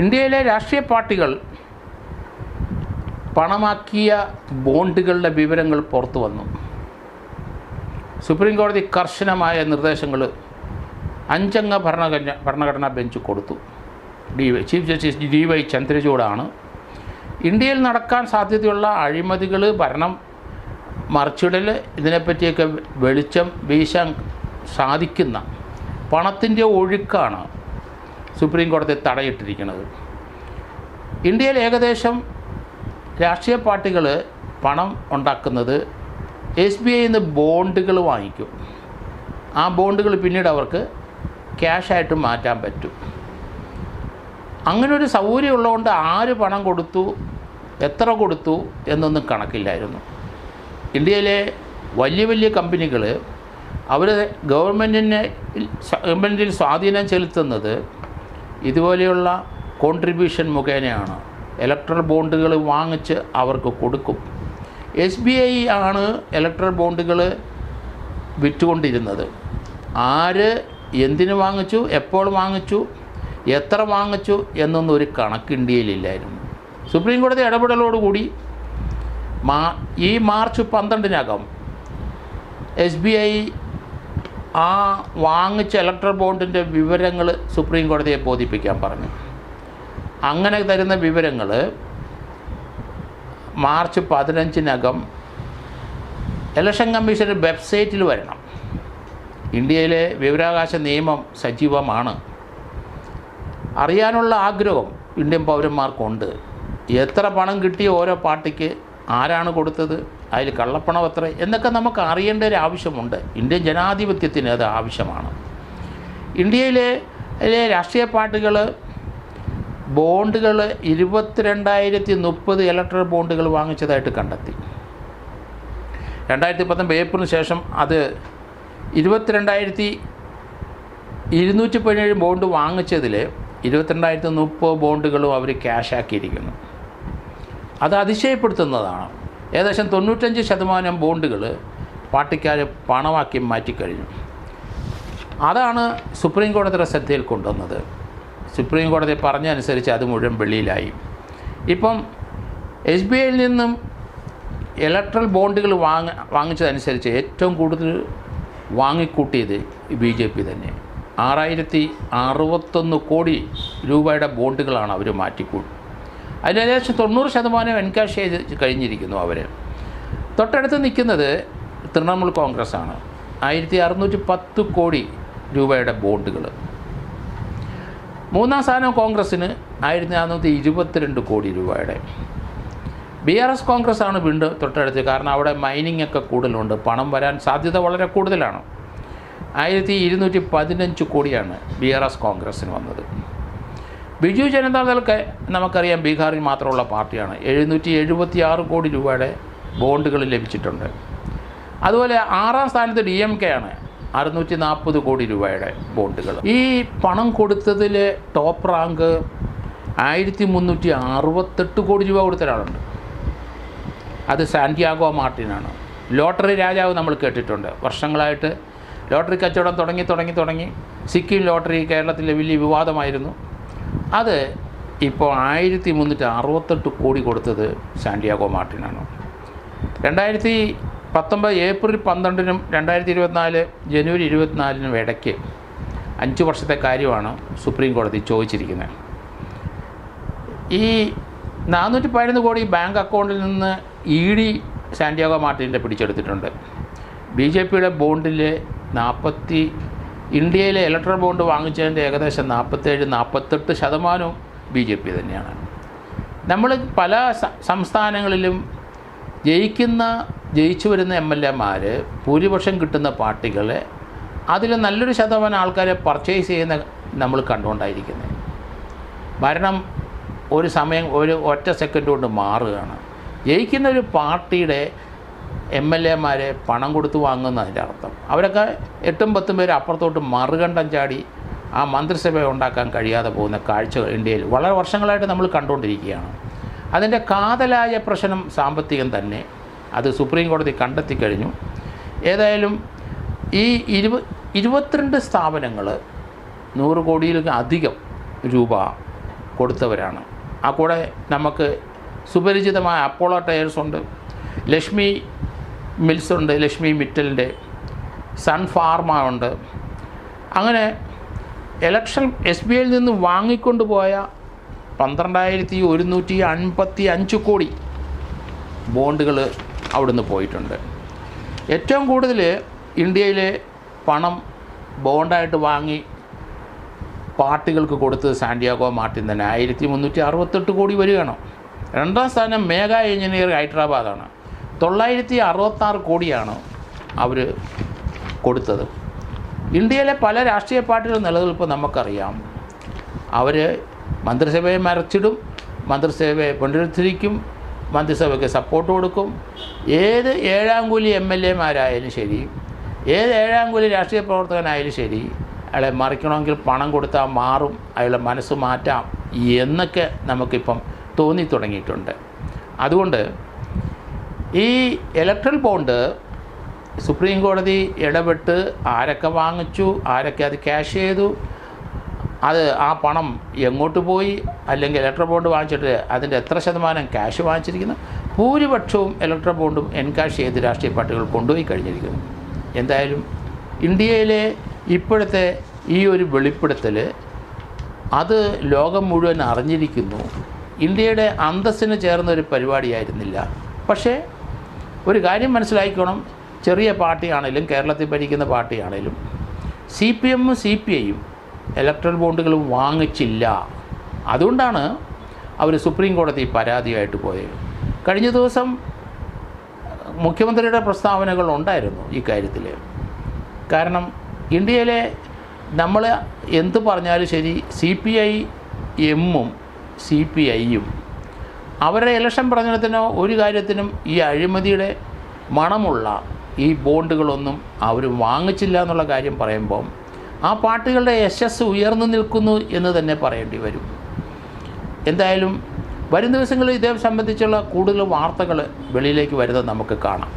ഇന്ത്യയിലെ രാഷ്ട്രീയ പാർട്ടികൾ പണമാക്കിയ ബോണ്ടുകളുടെ വിവരങ്ങൾ പുറത്തു വന്നു. സുപ്രീം കോടതി കർശനമായ നിർദ്ദേശങ്ങൾ അഞ്ചംഗ ഭരണഘടന ഭരണഘടനാ ബെഞ്ച് കൊടുത്തു. D Y chief justice D Y ചന്ദ്രചൂഡാണ്. ഇന്ത്യയിൽ നടക്കാൻ സാധ്യതയുള്ള അഴിമതികൾ ഭരണം മറിച്ചിടൽ ഇതിനെപ്പറ്റിയൊക്കെ വെളിച്ചം വീശാൻ സാധിക്കുന്ന പണത്തിന്റെ ഒഴുക്കാണ് സുപ്രീം കോടതി തടയിട്ടിരിക്കുന്നത്. ഇന്ത്യയിൽ ഏകദേശം രാഷ്ട്രീയ പാർട്ടികൾ പണം ഉണ്ടാക്കുന്നത് എസ് ബി ഐയിൽ നിന്ന് ബോണ്ടുകൾ വാങ്ങിക്കും. ആ ബോണ്ടുകൾ പിന്നീട് അവർക്ക് ക്യാഷായിട്ട് മാറ്റാൻ പറ്റും. അങ്ങനെ ഒരു സൗകര്യം ഉള്ളതുകൊണ്ട് ആര് പണം കൊടുത്തു എത്ര കൊടുത്തു എന്നൊന്നും കണക്കില്ലായിരുന്നു. ഇന്ത്യയിലെ വലിയ വലിയ കമ്പനികൾ അവർ ഗവൺമെന്റിനെ ഗവൺമെന്റിൽ സ്വാധീനം ചെലുത്തുന്നത് ഇതുപോലെയുള്ള കോൺട്രിബ്യൂഷൻ മുഖേനയാണ് ഇലക്ട്രൽ ബോണ്ടുകൾ വാങ്ങിച്ച് അവർക്ക് കൊടുക്കും. എസ് ബി ഐ ആണ് ഇലക്ട്രൽ ബോണ്ടുകൾ വിറ്റുകൊണ്ടിരുന്നത്. ആര് എന്തിന് വാങ്ങിച്ചു എപ്പോൾ വാങ്ങിച്ചു എത്ര വാങ്ങിച്ചു എന്നൊന്നും ഒരു കണക്ക് ഇന്ത്യയിലില്ലായിരുന്നു സുപ്രീം കോടതി ഇടപെടലോടുകൂടി മാ ഈ മാർച്ച് പന്ത്രണ്ടിനകം എസ് ബി ഐ ആ വാങ്ങിച്ച ഇലക്ട്രൽ ബോണ്ടിന്റെ വിവരങ്ങൾ സുപ്രീം കോടതിയെ ബോധിപ്പിക്കാൻ പറഞ്ഞു. അങ്ങനെ തരുന്ന വിവരങ്ങൾ മാർച്ച് പതിനഞ്ചിനകം ഇലക്ഷൻ കമ്മീഷന്റെ വെബ്സൈറ്റിൽ വരണം. ഇന്ത്യയിലെ വിവരാവകാശ നിയമം സജീവമാണ്. അറിയാനുള്ള ആഗ്രഹം ഇന്ത്യൻ പൗരന്മാർക്കുണ്ട്. എത്ര പണം കിട്ടി ഓരോ പാർട്ടിക്ക്? ആരാണ് കൊടുത്തത്? അതിൽ കള്ളപ്പണം എത്ര? എന്നൊക്കെ നമുക്ക് അറിയേണ്ട ഒരു ആവശ്യമുണ്ട്. ഇന്ത്യൻ ജനാധിപത്യത്തിന് അത് ആവശ്യമാണ്. ഇന്ത്യയിലെ രാഷ്ട്രീയ പാർട്ടികൾ ബോണ്ടുകൾ ഇരുപത്തിരണ്ടായിരത്തി മുപ്പത് ഇലക്ട്രൽ ബോണ്ടുകൾ വാങ്ങിച്ചതായിട്ട് കണ്ടെത്തി. രണ്ടായിരത്തി പത്തൊമ്പത് ഏപ്രിലിന് ശേഷം അത് ഇരുപത്തിരണ്ടായിരത്തി ഇരുന്നൂറ്റി പതിനേഴ് ബോണ്ട് വാങ്ങിച്ചതിൽ ഇരുപത്തിരണ്ടായിരത്തി മുപ്പത് ബോണ്ടുകളും അവർ ക്യാഷാക്കിയിരിക്കുന്നു അത് അതിശയപ്പെടുത്തുന്നതാണ്. ഏകദേശം തൊണ്ണൂറ്റഞ്ച് ശതമാനം ബോണ്ടുകൾ പാർട്ടിക്കാർ പണമാക്കി മാറ്റിക്കഴിഞ്ഞു. അതാണ് സുപ്രീം കോടതിയുടെ ശ്രദ്ധയിൽ കൊണ്ടുവന്നത്. സുപ്രീം കോടതി പറഞ്ഞനുസരിച്ച് അത് മുഴുവൻ വെളിയിലായി. ഇപ്പം എസ് ബി ഐയിൽ നിന്നും ഇലക്ട്രൽ ബോണ്ടുകൾ വാങ്ങ വാങ്ങിച്ചതനുസരിച്ച് ഏറ്റവും കൂടുതൽ വാങ്ങിക്കൂട്ടിയത് ബി ജെ പി തന്നെ. ആറായിരത്തി അറുപത്തൊന്ന് കോടി രൂപയുടെ ബോണ്ടുകളാണ് അവർ മാറ്റിക്കൂട്ടി. അതിൽ ഏകദേശം തൊണ്ണൂറ് ശതമാനം എൻകാഷ് ചെയ്ത് കഴിഞ്ഞിരിക്കുന്നു അവർ തൊട്ടടുത്ത് നിൽക്കുന്നത് തൃണമൂൽ കോൺഗ്രസ് ആണ് ആയിരത്തി അറുന്നൂറ്റി പത്ത് കോടി രൂപയുടെ ബോണ്ടുകൾ മൂന്നാം സ്ഥാനം കോൺഗ്രസ്സിന് ആയിരത്തി നാനൂറ്റി ഇരുപത്തിരണ്ട് കോടി രൂപയുടെ. ബി ആർ എസ് കോൺഗ്രസ് ആണ് വീണ്ടും തൊട്ടടുത്ത്. കാരണം അവിടെ മൈനിങ് ഒക്കെ കൂടുതലുണ്ട്. പണം വരാൻ സാധ്യത വളരെ കൂടുതലാണ്. ആയിരത്തി ഇരുന്നൂറ്റി പതിനഞ്ച് കോടിയാണ് ബി ആർ എസ് കോൺഗ്രസ്സിന് വന്നത്. ബിജു ജനതാദൾക്ക് നമുക്കറിയാം ബീഹാറിൽ മാത്രമുള്ള പാർട്ടിയാണ്. എഴുന്നൂറ്റി എഴുപത്തി ആറ് കോടി രൂപയുടെ ബോണ്ടുകൾ ലഭിച്ചിട്ടുണ്ട്. അതുപോലെ ആറാം സ്ഥാനത്ത് ഡി എം കെ ആണ് അറുന്നൂറ്റി നാൽപ്പത് കോടി രൂപയുടെ ബോണ്ടുകൾ. ഈ പണം കൊടുത്തതിൽ ടോപ്പ് റാങ്ക് ആയിരത്തി മുന്നൂറ്റി അറുപത്തെട്ട് കോടി രൂപ കൊടുത്ത ഒരാളുണ്ട്. അത് സാന്റിയാഗോ മാർട്ടിനാണ്. ലോട്ടറി രാജാവ് നമ്മൾ കേട്ടിട്ടുണ്ട്. വർഷങ്ങളായിട്ട് ലോട്ടറി കച്ചവടം തുടങ്ങി തുടങ്ങി തുടങ്ങി. സിക്കിം ലോട്ടറി കേരളത്തിലെ വലിയ വിവാദമായിരുന്നു. അത് ഇപ്പോൾ ആയിരത്തി മുന്നൂറ്റി അറുപത്തെട്ട് കോടി കൊടുത്തത് സാന്റിയാഗോ മാർട്ടിനാണ്. രണ്ടായിരത്തി പത്തൊമ്പത് ഏപ്രിൽ പന്ത്രണ്ടിനും രണ്ടായിരത്തി ഇരുപത്തിനാല് ജനുവരി ഇരുപത്തിനാലിനും ഇടയ്ക്ക് അഞ്ച് വർഷത്തെ കാര്യമാണ് സുപ്രീം കോടതി ചോദിച്ചിരിക്കുന്നത്. ഈ നാനൂറ്റി പതിനൊന്ന് കോടി ബാങ്ക് അക്കൗണ്ടിൽ നിന്ന് ഇ ഡി സാന്റിയാഗോ മാർട്ടിന്റെ പിടിച്ചെടുത്തിട്ടുണ്ട്. ബി ജെ പിയുടെ ബോണ്ടിൽ നാൽപ്പത്തി ഇന്ത്യയിലെ ഇലക്ട്രൽ ബോണ്ട് വാങ്ങിച്ചതിന്റെ ഏകദേശം നാൽപ്പത്തേഴ് നാൽപ്പത്തെട്ട് ശതമാനവും ബി ജെ പി തന്നെയാണ്. നമ്മൾ പല സംസ്ഥാനങ്ങളിലും ജയിക്കുന്ന ജയിച്ചു വരുന്ന എം എൽ എമാർ ഭൂരിപക്ഷം കിട്ടുന്ന പാർട്ടികളെ അതിൽ നല്ലൊരു ശതമാനം ആൾക്കാരെ പർച്ചേസ് ചെയ്യുന്ന നമ്മൾ കണ്ടുകൊണ്ടായിരിക്കുന്നത്. ഭരണം ഒരു സമയം ഒരു ഒറ്റ സെക്കൻഡ് കൊണ്ട് മാറുകയാണ്. ജയിക്കുന്ന ഒരു പാർട്ടിയുടെ എം എൽ എമാരെ പണം കൊടുത്ത് വാങ്ങുന്നതിന്റെ അർത്ഥം അവരൊക്കെ എട്ടും പത്തും പേര് അപ്പുറത്തോട്ട് മറുകണ്ഠം ചാടി ആ മന്ത്രിസഭ ഉണ്ടാക്കാൻ കഴിയാതെ പോകുന്ന കാഴ്ചകൾ ഇന്ത്യയിൽ വളരെ വർഷങ്ങളായിട്ട് നമ്മൾ കണ്ടുകൊണ്ടിരിക്കുകയാണ്. അതിന്റെ കാതലായ പ്രശ്നം സാമ്പത്തികം തന്നെ. അത് സുപ്രീം കോടതി കണ്ടെത്തി കഴിഞ്ഞു. ഏതായാലും ഈ ഇരുപ ഇരുപത്തിരണ്ട് സ്ഥാപനങ്ങൾ നൂറ് കോടിയിൽ അധികം രൂപ കൊടുത്തവരാണ്. ആ കൂടെ നമുക്ക് സുപരിചിതമായ അപ്പോളോ ടയേഴ്സ് ഉണ്ട്. ലക്ഷ്മി മിൽസ് ഉണ്ട് ലക്ഷ്മി മിറ്റലിന്റെ സൺ ഫാർമ ഉണ്ട് അങ്ങനെ എലക്ഷൻ എസ് ബി ഐയിൽ നിന്ന് വാങ്ങിക്കൊണ്ട് പോയ പന്ത്രണ്ടായിരത്തി ഒരുന്നൂറ്റി അൻപത്തി അഞ്ച് കോടി ബോണ്ടുകൾ അവിടുന്ന് പോയിട്ടുണ്ട്. ഏറ്റവും കൂടുതൽ ഇന്ത്യയിലെ പണം ബോണ്ടായിട്ട് വാങ്ങി പാർട്ടികൾക്ക് കൊടുത്തത് സാന്റിയാഗോ മാർട്ടിൻ തന്നെ. ആയിരത്തി മുന്നൂറ്റി അറുപത്തെട്ട് കോടി വരികയാണ്. രണ്ടാം സ്ഥാനം മേഘ എഞ്ചിനീയർ ഹൈദരാബാദാണ്. തൊള്ളായിരത്തി അറുപത്താറ് കോടിയാണ് അവർ കൊടുത്തത്. ഇന്ത്യയിലെ പല രാഷ്ട്രീയ പാർട്ടികളുടെ നിലനിൽപ്പ് നമുക്കറിയാം. അവർ മന്ത്രിസഭയെ മറച്ചിടും മന്ത്രിസഭയെ പുനരുദ്ധരിക്കും മന്ത്രിസഭയ്ക്ക് സപ്പോർട്ട് കൊടുക്കും. ഏത് ഏഴാം കൂലി എം എൽ എമാരായാലും ശരി ഏത് ഏഴാം കൂലി രാഷ്ട്രീയ പ്രവർത്തകനായാലും ശരി അയാളെ മറിക്കണമെങ്കിൽ പണം കൊടുത്താൽ മാറും അയാളെ മനസ്സ് മാറ്റാം എന്നൊക്കെ നമുക്കിപ്പം തോന്നി തുടങ്ങിയിട്ടുണ്ട്. അതുകൊണ്ട് ഈ ഇലക്ട്രൽ ബോണ്ട് സുപ്രീം കോടതി ഇടപെട്ട് ആരൊക്കെ വാങ്ങിച്ചു ആരൊക്കെ അത് ക്യാഷ് ചെയ്തു അത് ആ പണം എങ്ങോട്ട് പോയി അല്ലെങ്കിൽ ഇലക്ട്രോ ബോണ്ട് വാങ്ങിച്ചിട്ട് അതിന്റെ എത്ര ശതമാനം ക്യാഷ് വാങ്ങിച്ചിരിക്കുന്നു ഭൂരിപക്ഷവും ഇലക്ട്രോ ബോണ്ടും എൻകാഷ് ചെയ്ത് രാഷ്ട്രീയ പാർട്ടികൾ കൊണ്ടുപോയി കഴിഞ്ഞിരിക്കുന്നു. എന്തായാലും ഇന്ത്യയിലെ ഇപ്പോഴത്തെ ഈ ഒരു വെളിപ്പെടുത്തൽ അത് ലോകം മുഴുവൻ അറിഞ്ഞിരിക്കുന്നു. ഇന്ത്യയുടെ അന്തസ്സിന് ചേർന്ന ഒരു പരിപാടിയായിരുന്നില്ല. പക്ഷേ ഒരു കാര്യം മനസ്സിലാക്കിക്കോണം ചെറിയ പാർട്ടിയാണെങ്കിലും കേരളത്തിൽ ഭരിക്കുന്ന പാർട്ടിയാണെങ്കിലും സി പി എമ്മും സി പി ഐയും ഇലക്ട്രൽ ബോണ്ടുകൾ വാങ്ങിച്ചില്ല. അതുകൊണ്ടാണ് അവർ സുപ്രീം കോടതി പരാതിയായിട്ട് പോയത്. കഴിഞ്ഞ ദിവസം മുഖ്യമന്ത്രിയുടെ പ്രസ്താവനകൾ ഉണ്ടായിരുന്നു ഈ കാര്യത്തിൽ കാരണം ഇന്ത്യയിലെ നമ്മൾ എന്ത് പറഞ്ഞാലും ശരി സി പി ഐ എമ്മും സി പി ഐയും അവരുടെ ഇലക്ഷൻ പ്രചരണത്തിനോ ഒരു കാര്യത്തിനും ഈ അഴിമതിയുടെ മണമുള്ള ഈ ബോണ്ടുകളൊന്നും അവർ വാങ്ങിച്ചില്ല എന്നുള്ള കാര്യം പറയുമ്പോൾ ആ പാർട്ടികളുടെ യശസ് ഉയർന്നു നിൽക്കുന്നു എന്ന് തന്നെ പറയേണ്ടി വരും. എന്തായാലും വരും ദിവസങ്ങളിൽ ഇതേ സംബന്ധിച്ചുള്ള കൂടുതൽ വാർത്തകൾ വെളിയിലേക്ക് വരുന്നത് നമുക്ക് കാണാം.